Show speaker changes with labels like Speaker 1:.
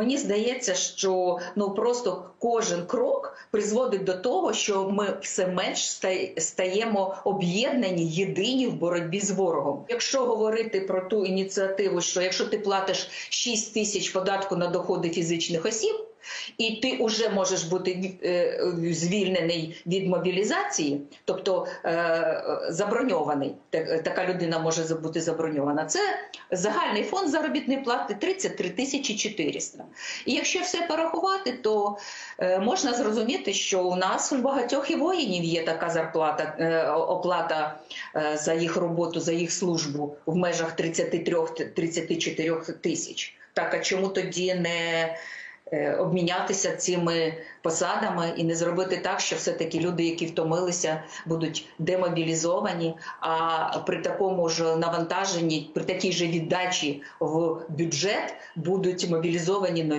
Speaker 1: Мені здається, що ну просто кожен крок призводить до того, що ми все менш стаємо об'єднані, єдині в боротьбі з ворогом. Якщо говорити про ту ініціативу, що якщо ти платиш 6 тисяч податку на доходи фізичних осіб. І ти вже можеш бути е, звільнений від мобілізації, тобто е, заброньований. Така людина може бути заброньована. Це загальний фонд заробітної плати 33 тисячі 400. І якщо все порахувати, то е, можна зрозуміти, що у нас у багатьох і воїнів є така зарплата, оплата за їх роботу, за їх службу в межах 33-34 тисяч. Так, а чому тоді не обмінятися цими посадами і не зробити так, що все-таки люди, які втомилися, будуть демобілізовані, а при такому ж навантаженні, при такій же віддачі в бюджет будуть мобілізовані нові.